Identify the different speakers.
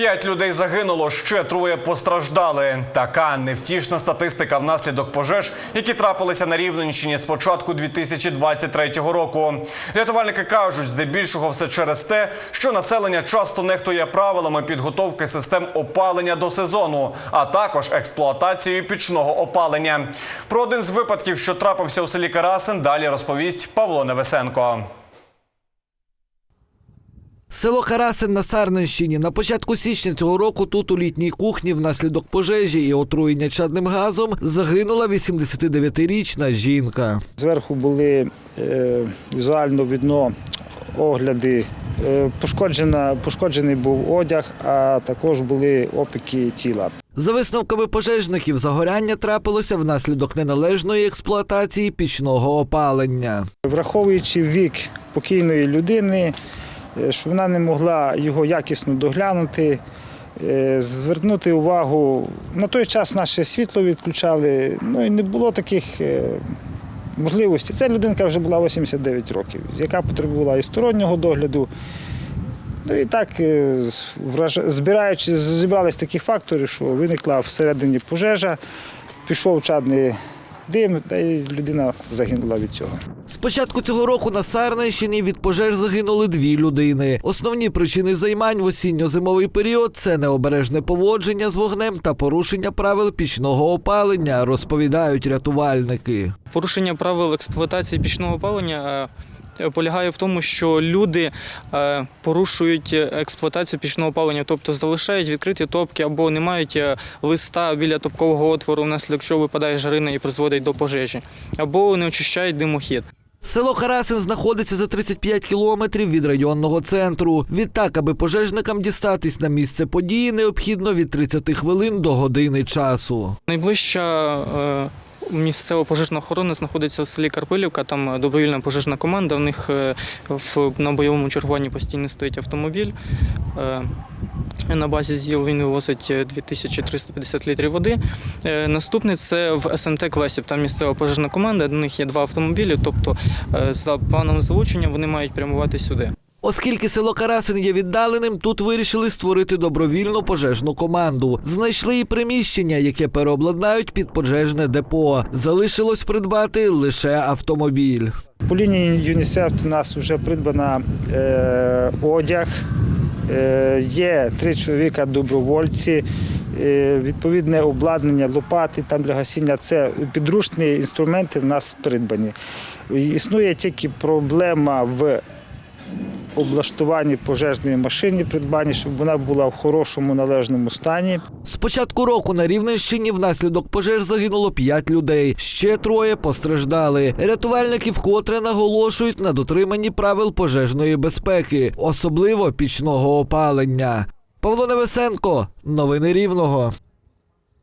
Speaker 1: П'ять людей загинуло, ще троє постраждали. Така невтішна статистика внаслідок пожеж, які трапилися на Рівненщині з початку 2023 року. Рятувальники кажуть, здебільшого все через те, що населення часто нехтує правилами підготовки систем опалення до сезону, а також експлуатацією пічного опалення. Про один з випадків, що трапився у селі Карасин, далі розповість Павло Невесенко.
Speaker 2: Село Карасин на Сарненщині. На початку січня цього року тут у літній кухні внаслідок пожежі і отруєння чадним газом загинула 89-річна жінка.
Speaker 3: Зверху були е, візуально видно огляди. Е, пошкоджена, пошкоджений був одяг, а також були опіки тіла.
Speaker 2: За висновками пожежників, загоряння трапилося внаслідок неналежної експлуатації пічного опалення.
Speaker 3: Враховуючи вік покійної людини, що вона не могла його якісно доглянути, е, звернути увагу. На той час наше світло відключали, ну і не було таких е, можливостей. Ця людинка вже була 89 років, яка потребувала і стороннього догляду. Ну і так, е, збираючи, зібрались такі фактори, що виникла всередині пожежа, пішов чадний дим, та й людина загинула від цього.
Speaker 2: Початку цього року на Сарненщині від пожеж загинули дві людини. Основні причини займань в осінньо-зимовий період це необережне поводження з вогнем та порушення правил пічного опалення, розповідають рятувальники.
Speaker 4: Порушення правил експлуатації пічного опалення е, полягає в тому, що люди е, порушують експлуатацію пічного опалення, тобто залишають відкриті топки або не мають е, листа біля топкового отвору, внаслідок чого випадає жарина і призводить до пожежі, або не очищають димохід.
Speaker 2: Село Карасин знаходиться за 35 кілометрів від районного центру. Відтак, аби пожежникам дістатись на місце події, необхідно від 30 хвилин до години часу.
Speaker 4: Найближча е, місцева пожежна охорона знаходиться в селі Карпилівка. Там е, добровільна пожежна команда. В них е, на бойовому чергуванні постійно стоїть автомобіль. Е, На базі ЗІЛ він вивозить е, 2350 літрів води. Е, Наступний це в СМТ Клесів. Там місцева пожежна команда. До них є два автомобілі. Тобто, е, за планом залучення вони мають прямувати сюди.
Speaker 2: Оскільки село Карасин є віддаленим, тут вирішили створити добровільну пожежну команду. Знайшли і приміщення, яке переобладнають під пожежне депо. Залишилось придбати лише автомобіль.
Speaker 3: По лінії ЮНІСЕФ у нас вже придбана е, одяг, е, є три чоловіка добровольці, е, відповідне обладнання, лопати там для гасіння. Це підручні інструменти в нас придбані. Існує тільки проблема в облаштуванні пожежної машини, придбанні, щоб вона була в хорошому належному стані.
Speaker 2: З початку року на Рівненщині внаслідок пожеж загинуло 5 людей. Ще троє постраждали. Рятувальники вкотре наголошують на дотриманні правил пожежної безпеки, особливо пічного опалення. Павло Невесенко, новини Рівного.